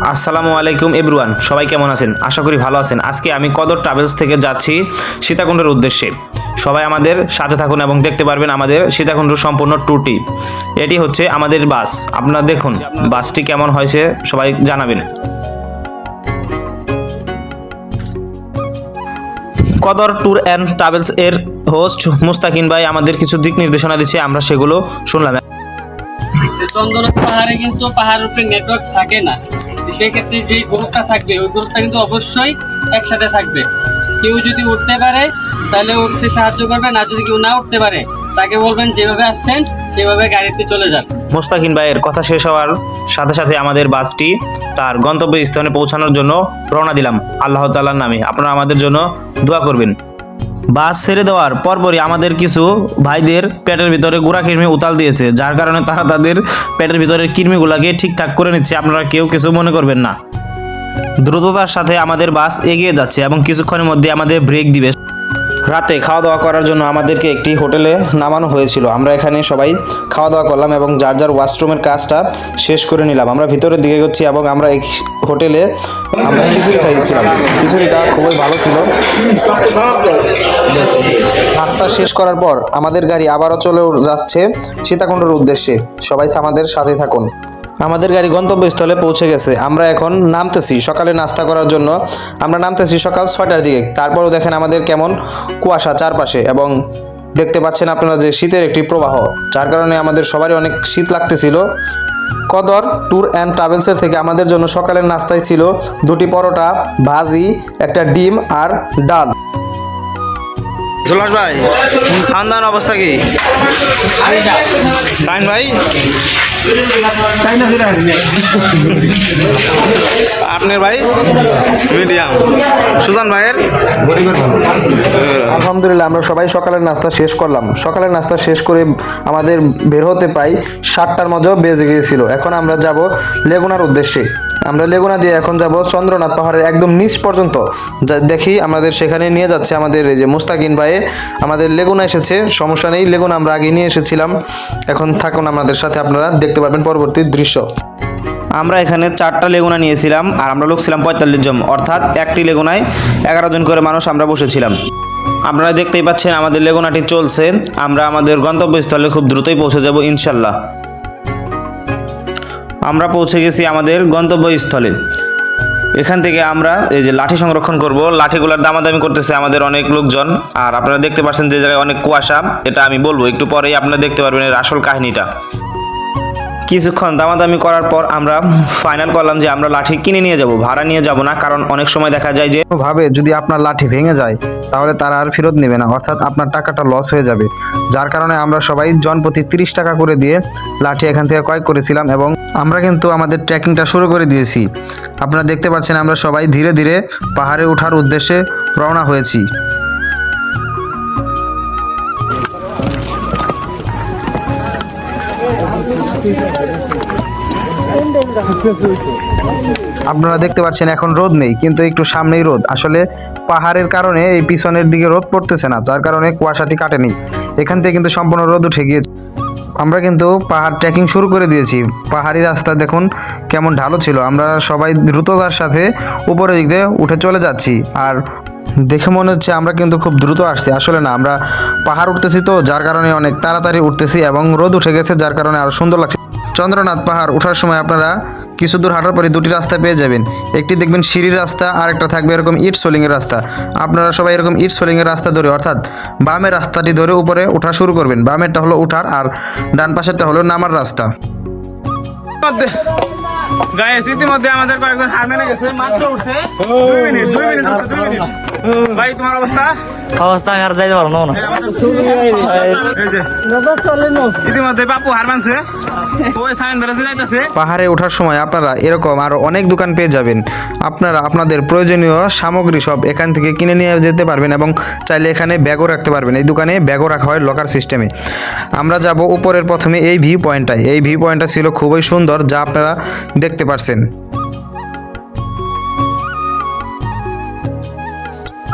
আসসালামু আলাইকুম, এভরিওয়ান। সবাই কেমন আছেন? আশা করি ভালো আছেন। আজকে আমি কদর ট্রাভেলস থেকে যাচ্ছি সীতাকুণ্ডের উদ্দেশ্যে। সবাই আমাদের সাথে থাকুন এবং দেখতে পারবেন আমাদের সীতাকুণ্ড সম্পূর্ণ ট্যুরটি। এটি হচ্ছে আমাদের বাস। আপনারা দেখুন, বাসটি কেমন হয়েছে সবাই জানাবেন। কদর ট্যুর অ্যান্ড ট্রাভেলস এর হোস্ট মুস্তাকিন ভাই আমাদের কিছু দিক নির্দেশনা দিচ্ছে, আমরা সেগুলো শুনলাম। চন্দনা পাহাড়ে কিন্তু পাহাড়ের উপরে নেটওয়ার্ক থাকে না। সেক্ষেত্রে যে গ্রুপটা থাকবে, ওই গ্রুপটা কিন্তু অবশ্যই একসাথে থাকবে। কেউ যদি উঠতে পারে, তাহলে উঠতে সাহায্য করবেন আর যদি কেউ না উঠতে পারে, তাকে বলবেন যেভাবে আসছেন, সেভাবে গাড়িতে চলে যান। মোস্তাকিন ভাইয়ের কথা শেষ হওয়ার সাথে সাথে আমাদের বাসটি তার গন্তব্য স্থানে পৌঁছানোর জন্য রওনা দিলাম। আল্লাহ তাল্লার নামে। আপনারা আমাদের জন্য দোয়া করবেন। বাস ছেড়ে দেওয়ার পরপরই আমাদের কিছু ভাইদের পেটের ভিতরে গুড়া কিরমি উতাল দিয়েছে, যার কারণে তারা তাদের পেটের ভিতরের কিরমিগুলাকে ঠিকঠাক করে নিচ্ছে। আপনারা কেউ কিছু মনে করবেন না। দ্রুততার সাথে আমাদের বাস এগিয়ে যাচ্ছে এবং কিছুক্ষণের মধ্যে আমাদের ব্রেক দিবে। রাতে খাওয়া দাওয়া করার জন্য আমাদেরকে একটি হোটেলে নামানো হয়েছিল। আমরা এখানে সবাই খাওয়া দাওয়া করলাম এবং যার যার ওয়াশরুমের কাজটা শেষ করে নিলাম। আমরা ভিতরের দিকে করছি এবং আমরা এই হোটেলে আমরা খিচুড়ি খাইয়েছিলাম। খিচুড়িটা খুবই ভালো ছিল। নাস্তা শেষ করার পর আমাদের গাড়ি আবারও চলে যাচ্ছে সীতাকুণ্ডের উদ্দেশ্যে। সবাই আমাদের সাথে থাকুন। আমাদের গাড়ি গন্তব্যস্থলে পৌঁছে গেছে। আমরা এখন নামতেছি সকালে নাস্তা করার জন্য। আমরা নামতেছি সকাল ছয়টার দিকে। তারপরও দেখেন আমাদের কেমন কুয়াশা চারপাশে এবং দেখতে পাচ্ছেন আপনারা যে শীতের একটি প্রবাহ যার কারণে আমাদের সবারই অনেক শীত লাগতেছিল। কদর ট্যুর অ্যান্ড ট্রাভেলসের থেকে আমাদের জন্য সকালের নাস্তায় ছিল দুটি পরোটা ভাজি একটা ডিম আর ডাল। সুলাস ভাই খানদান অবস্থা কি? সাইন ভাই? আপনার ভাই? মিডিয়াম। সুজান ভাইয়ের? আলহামদুলিল্লাহ, আমরা সবাই সকালের নাস্তা শেষ করলাম। সকালের নাস্তা শেষ করে আমাদের বের হতে পাই সাতটার মধ্যেও বেজে গিয়েছিল। এখন আমরা যাব লেগুনার উদ্দেশ্যে। আমরা লেগুনা দিয়ে এখন যাব চন্দ্রনাথ পাহাড়ের একদম নিচ পর্যন্ত। যা দেখি আমাদের সেখানে নিয়ে যাচ্ছে আমাদের এই যে মুস্তাকিন ভাইয়ে। আমাদের লেগুনা এসেছে, সমস্যা নেই, লেগুনা আমরা আগে নিয়ে এসেছিলাম। এখন থাকুন আমাদের সাথে, আপনারা দেখতে পারবেন পরবর্তী দৃশ্য। আমরা এখানে চারটা লেগুনা নিয়েছিলাম আর আমরা লোক ছিলাম পঁয়তাল্লিশ জন। অর্থাৎ একটি লেগুনায় এগারো জন করে মানুষ আমরা বসেছিলাম। আপনারা দেখতেই পাচ্ছেন আমাদের লেগুনাটি চলছে। আমরা আমাদের গন্তব্যস্থলে খুব দ্রুতই পৌঁছে যাব ইনশাল্লাহ। আমরা পৌঁছে গেছি আমাদের গন্তব্যস্থলে। এখান থেকে আমরা এই যে লাঠি সংরক্ষণ করব। লাঠিগুলোর দামাদামি করতেছে আমাদের অনেক লোকজন। আর আপনারা দেখতে পাচ্ছেন যে জায়গায় অনেক কুয়াশা। এটা আমি বলব, একটু পরেই আপনারা দেখতে পারবেন এর আসল কাহিনীটা। কিছুক্ষণ দামাদামি করার পর আমরা ফাইনাল করলাম যে আমরা লাঠি কিনে নিয়ে যাব, ভাড়া নিয়ে যাব না, কারণ অনেক সময় দেখা যায় যে ভাবে যদি আপনার লাঠি ভেঙে যায়, তাহলে তারা আর ফেরত নেবে না, অর্থাৎ আপনার টাকাটা লস হয়ে যাবে। যার কারণে আমরা সবাই জনপ্রতি তিরিশ টাকা করে দিয়ে লাঠি এখান থেকে ক্রয় করেছিলাম এবং আমরা কিন্তু আমাদের ট্রেকিংটা শুরু করে দিয়েছি। আপনারা দেখতে পাচ্ছেন আমরা সবাই ধীরে ধীরে পাহাড়ে ওঠার উদ্দেশ্যে রওনা হয়েছি। আপনারা দেখতে পাচ্ছেন এখন রোদ নেই, কিন্তু একটু সামনেই রোদ। আসলে পাহাড়ের কারণে এই পিছনের দিকে রোদ পড়তেছে না, যার কারণে কুয়াশাটি কাটেনি। এখান থেকে কিন্তু সম্পূর্ণ রোদ উঠে গিয়েছে। আমরা কিন্তু পাহাড় ট্রেকিং শুরু করে দিয়েছি। পাহাড়ি রাস্তা দেখুন কেমন ঢালো ছিল। আমরা সবাই দ্রুততার সাথে উপরের দিক উঠে চলে যাচ্ছি। আর দেখে মনে হচ্ছে আমরা কিন্তু খুব দ্রুত আসছি। আসলে না, আমরা পাহাড় উঠতেছি তো, যার কারণে অনেক তাড়াতাড়ি উঠতেছি এবং রোদ উঠে গেছে, যার কারণে আরও সুন্দর লাগছে। চন্দ্রনাথ পাহাড় ওঠার সময় আপনারা কিছু দূর হাঁটার পরে দুটি রাস্তা পেয়ে যাবেন। একটি দেখবেন সিঁড়ির রাস্তা আর একটা থাকবে এরকম ইট সোলিংয়ের রাস্তা। আপনারা সবাই এরকম ইট সোলিংয়ের রাস্তা ধরে, অর্থাৎ বামের রাস্তাটি ধরে উপরে ওঠা শুরু করবেন। বামেরটা হলো ওঠার আর ডান পাশেরটা হলো নামার রাস্তা। গাইস ইতিমধ্যে আমাদের কয়েকজন হার মেনে গেছে, মাত্র উঠছে দুই মিনিট দুই মিনিট দুই মিনিট। ভাই তোমার অবস্থা? অবস্থা আমি আর যাইতে পারব না ইতিমধ্যে বাপু হার মানছে। পাহাড়ে ওঠার সময় আপনারা এরকম আরও অনেক দোকান পেয়ে যাবেন। আপনারা আপনাদের প্রয়োজনীয় সামগ্রী সব এখান থেকে কিনে নিয়ে যেতে পারবেন এবং চাইলে এখানে ব্যাগও রাখতে পারবেন। এই দোকানে ব্যাগও রাখা হয় লকার সিস্টেমে আমরা যাব উপরের প্রথমে এই ভিউ পয়েন্টটায় এই ভিউ পয়েন্টটা ছিল খুবই সুন্দর যা আপনারা দেখতে পারছেন।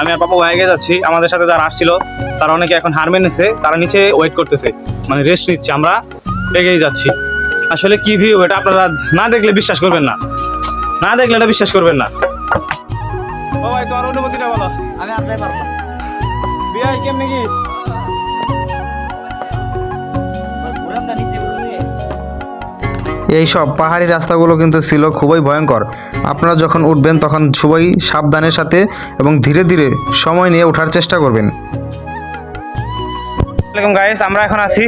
আমি আর পাপা ওয়াগে যাচ্ছি আমাদের সাথে যারা আসছিল তারা অনেকে এখন হার মেনেছে তারা নিচে ওয়েট করতেছে মানে রেস্ট নিচ্ছে আমরা এগিয়ে যাচ্ছি। আসলে কি ভিউ এটা আপনারা না দেখলে বিশ্বাস করবেন না। না দেখলে এটা বিশ্বাস করবেন না। ও ভাই তোমার অনুমতিটা বলো। আমি আর যাই পারব না। বিয়াই কেমনি কি? এই সব পাহাড়ি রাস্তাগুলো কিন্তু ছিল খুবই ভয়ঙ্কর। আপনারা যখন উঠবেন তখন খুবই সাবধানের সাথে এবং ধীরে ধীরে সময় নিয়ে ওঠার চেষ্টা করবেন। গাইস আমরা এখন আছি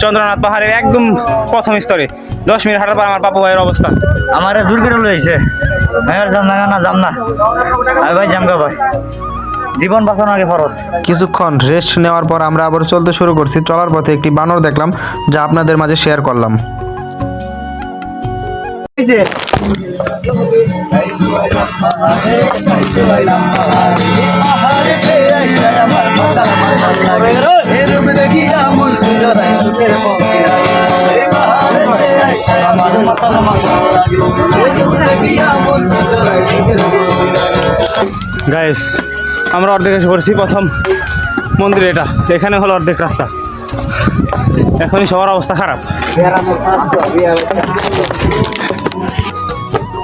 চন্দ্রনাথ পাহাড়ের একদম প্রথম স্তরে। দশ মিনিট হাঁটার পর আমার পাপু ভাইয়ের অবস্থা। আমার দূর করে লইছে যাম না না যাম না। আমি ভাই ভাই। জীবন বাঁচানো আগে ফরজ। কিছুক্ষণ রেস্ট নেওয়ার পর আমরা আবার চলতে শুরু করছি। চলার পথে একটি বানর দেখলাম যা আপনাদের মাঝে শেয়ার করলাম। গাইস আমরা অর্ধেক এসে পড়ছি। প্রথম মন্দির এটা। এখানে হলো অর্ধেক রাস্তা। এখনই সবার অবস্থা খারাপ।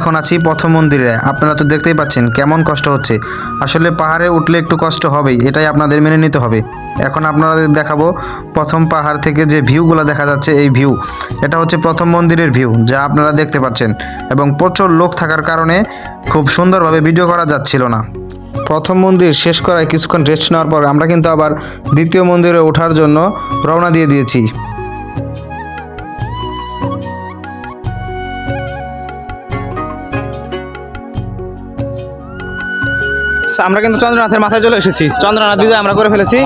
এখন আছি প্রথম মন্দিরে। আপনারা তো দেখতেই পাচ্ছেন কেমন কষ্ট হচ্ছে। আসলে পাহাড়ে উঠলে একটু কষ্ট হবেই, এটাই আপনাদের মেনে নিতে হবে। এখন আপনাদের দেখাবো প্রথম পাহাড় থেকে যে ভিউগুলো দেখা যাচ্ছে এই ভিউ। এটা হচ্ছে প্রথম মন্দিরের ভিউ, যা আপনারা দেখতে পাচ্ছেন। এবং প্রচুর লোক থাকার কারণে খুব সুন্দরভাবে ভিডিও করা যাচ্ছিল না। প্রথম মন্দির শেষ করায় কিছুক্ষণ রেস্ট নেওয়ার পর আমরা কিন্তু আবার দ্বিতীয় মন্দিরে ওঠার জন্য রওনা দিয়ে দিয়েছি। আমরা কিন্তু চন্দ্রনাথের মাথায় চলে এসেছি। চন্দ্রনাথ বিজয় আমরা করে ফেলেছি।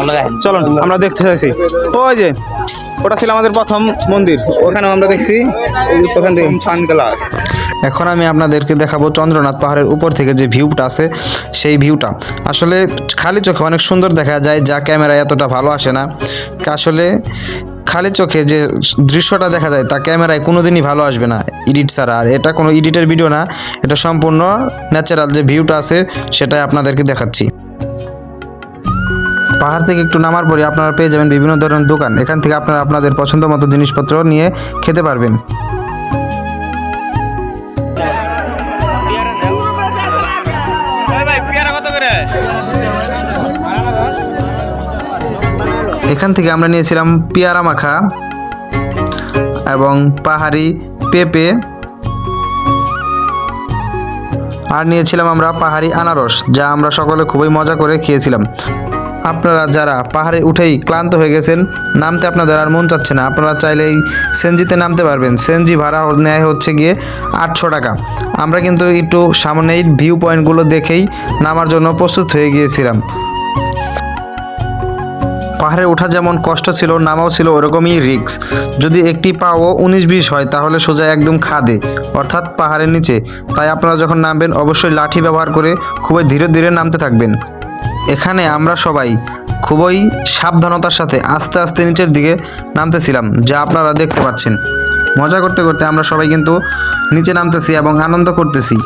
চলুন আমরা দেখতে চাইছি। ওই যে ওটা ছিল আমাদের প্রথম মন্দির। ওখানেও আমরা দেখছি। ওখান থেকে এখন আমি আপনাদেরকে দেখাবো চন্দ্রনাথ পাহাড়ের উপর থেকে যে ভিউটা আছে, সেই ভিউটা। আসলে খালি চোখে অনেক সুন্দর দেখা যায়, যা ক্যামেরায় এতটা ভালো আসে না। আসলে খালি চোখে যে দৃশ্যটা দেখা যায়, তা ক্যামেরায় কোনো দিনই ভালো আসবে না এডিট ছাড়া। আর এটা কোনো এডিটের ভিডিও না, এটা সম্পূর্ণ ন্যাচারাল যে ভিউটা আছে, সেটাই আপনাদেরকে দেখাচ্ছি। পাহাড় থেকে একটু নামার পরে আপনারা পেয়ে যাবেন বিভিন্ন ধরনের দোকান। এখান থেকে আপনারা আপনাদের পছন্দ মতো জিনিসপত্র নিয়ে খেতে পারবেন। এখান থেকে আমরা নিয়েছিলাম পেয়ারা মাখা এবং পাহাড়ি পেঁপে। আর নিয়েছিলাম আমরা পাহাড়ি আনারস, যা আমরা সকলে খুবই মজা করে খেয়েছিলাম। আপনারা যারা পাহাড়ে উঠেই ক্লান্ত হয়ে গেছেন, নামতে আপনাদের আর মন চাচ্ছে না। আপনারা চাইলেই সেনজিতে নামতে পারবেন। সেনজি ভাড়া নেয় হচ্ছে গিয়ে আটশো টাকা। আমরা কিন্তু একটু সামনেই ভিউ পয়েন্টগুলো দেখেই নামার জন্য প্রস্তুত হয়ে গিয়েছিলাম। পাহাড়ে ওঠা যেমন কষ্ট ছিল, নামাও ছিল ওরকমই রিক্স যদি একটি পাও উনিশ বিশ হয়, তাহলে সোজা একদম খাদে, অর্থাৎ পাহাড়ের নিচে। তাই আপনারা যখন নামবেন, অবশ্যই লাঠি ব্যবহার করে খুবই ধীরে ধীরে নামতে থাকবেন। এখানে আমরা সবাই খুবই সাবধানতার সাথে আস্তে আস্তে নিচের দিকে নামতেছিলাম, যা আপনারা দেখতে পাচ্ছেন। মজা করতে করতে আমরা সবাই কিন্তু নিচে নামতেছি এবং আনন্দ করতেছি।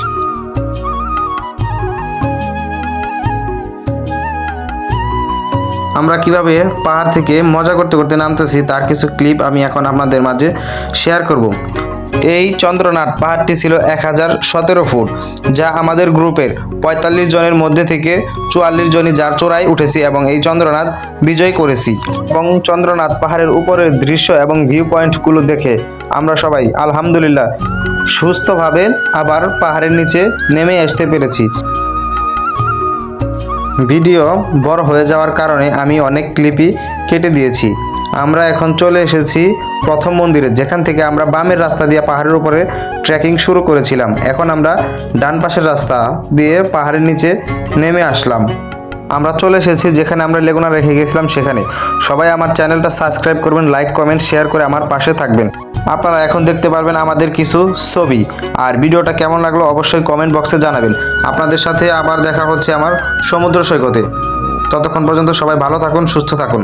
আমরা কীভাবে পাহাড় থেকে মজা করতে করতে নামতেছি তার কিছু ক্লিপ আমি এখন আপনাদের মাঝে শেয়ার করব। এই চন্দ্রনাথ পাহাড়টি ছিল এক হাজার সতেরো ফুট, যা আমাদের গ্রুপের পঁয়তাল্লিশ জনের মধ্যে থেকে চুয়াল্লিশ জনই যার চোরাই উঠেছি এবং এই চন্দ্রনাথ বিজয় করেছি। এবং চন্দ্রনাথ পাহাড়ের উপরের দৃশ্য এবং ভিউ পয়েন্টগুলো দেখে আমরা সবাই আলহামদুলিল্লাহ সুস্থভাবে আবার পাহাড়ের নিচে নেমে আসতে পেরেছি। ভিডিও বড় হয়ে যাওয়ার কারণে আমি অনেক ক্লিপই কেটে দিয়েছি। আমরা এখন চলে এসেছি প্রথম মন্দিরে, যেখান থেকে আমরা বামের রাস্তা দিয়ে পাহাড়ের উপরে ট্রেকিং শুরু করেছিলাম। এখন আমরা ডান পাশের রাস্তা দিয়ে পাহাড়ের নিচে নেমে আসলাম। আমরা চলে এসেছি যেখানে আমরা লেগুনা রেখে গেছিলাম সেখানে। সবাই আমার চ্যানেলটা সাবস্ক্রাইব করবেন, লাইক, কমেন্ট, শেয়ার করে আমার পাশে থাকবেন। আপনারা এখন দেখতে পারবেন আমাদের কিছু ছবি। আর ভিডিওটা কেমন লাগল অবশ্যই কমেন্ট বক্সে জানাবেন। আপনাদের সাথে আবার দেখা হচ্ছে আমার সমুদ্র সৈকতে। ততক্ষণ পর্যন্ত সবাই ভালো থাকুন, সুস্থ থাকুন।